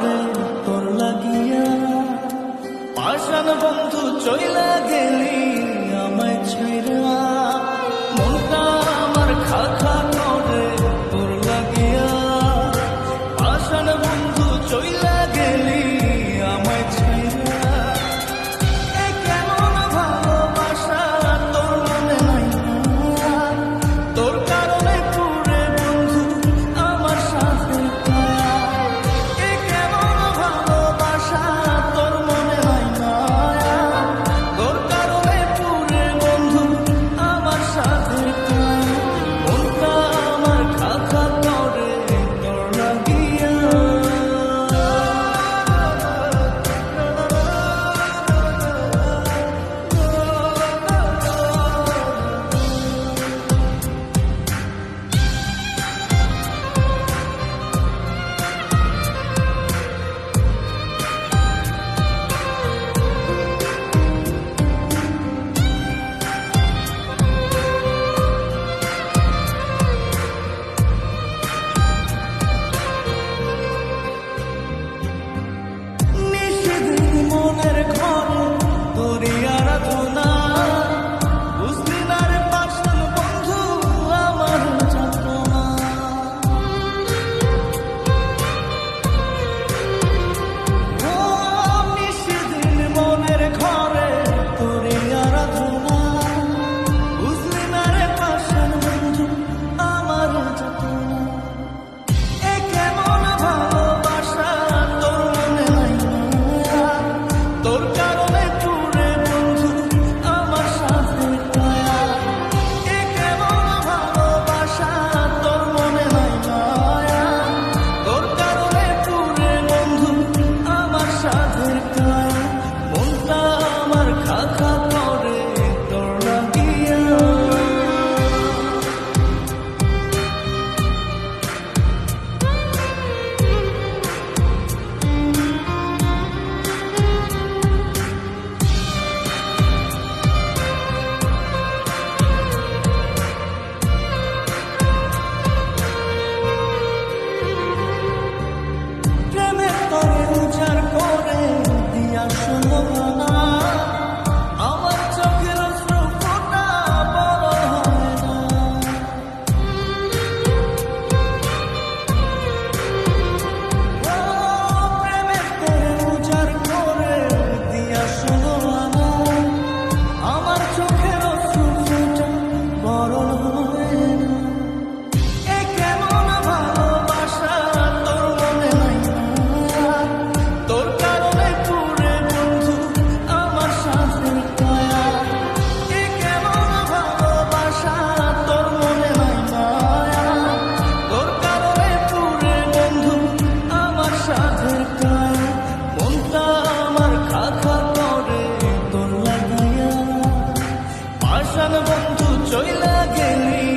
পাগল তোর লাগিয়া। পাশান বন্ধু চইলা গেলি আমায় ছেড়া। মনটা আমার খা খা 让什么。বন্ধু চইলা গেলি।